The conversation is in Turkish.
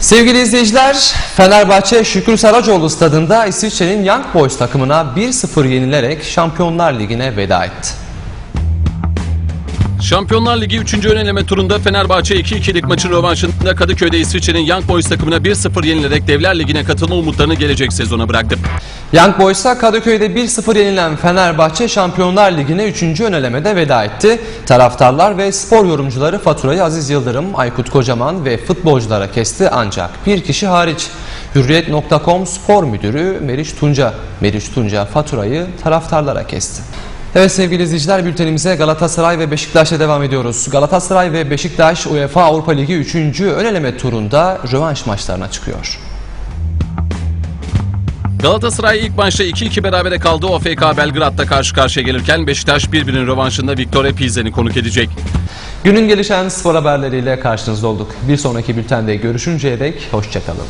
Sevgili izleyiciler, Fenerbahçe Şükrü Saracoğlu stadında İsviçre'nin Young Boys takımına 1-0 yenilerek Şampiyonlar Ligi'ne veda etti. Şampiyonlar Ligi 3. ön eleme turunda Fenerbahçe 2-2'lik maçın rövanşında Kadıköy'de İsviçre'nin Young Boys takımına 1-0 yenilerek Devler Ligi'ne katılma umutlarını gelecek sezona bıraktı. Young Boys'a Kadıköy'de 1-0 yenilen Fenerbahçe Şampiyonlar Ligi'ne 3. ön elemede veda etti. Taraftarlar ve spor yorumcuları faturayı Aziz Yıldırım, Aykut Kocaman ve futbolculara kesti ancak bir kişi hariç. Hürriyet.com spor müdürü Meriç Tunca. Meriç Tunca faturayı taraftarlara kesti. Evet sevgili izleyiciler bültenimize Galatasaray ve Beşiktaş'la devam ediyoruz. Galatasaray ve Beşiktaş UEFA Avrupa Ligi 3. ön eleme turunda rövanş maçlarına çıkıyor. Galatasaray ilk maçta 2-2 berabere kaldığı OFK Belgrad'da karşı karşıya gelirken Beşiktaş birbirinin rövanşında Victoria Pilsen'i konuk edecek. Günün gelişen spor haberleriyle karşınızda olduk. Bir sonraki bültende görüşünceye dek hoşçakalın.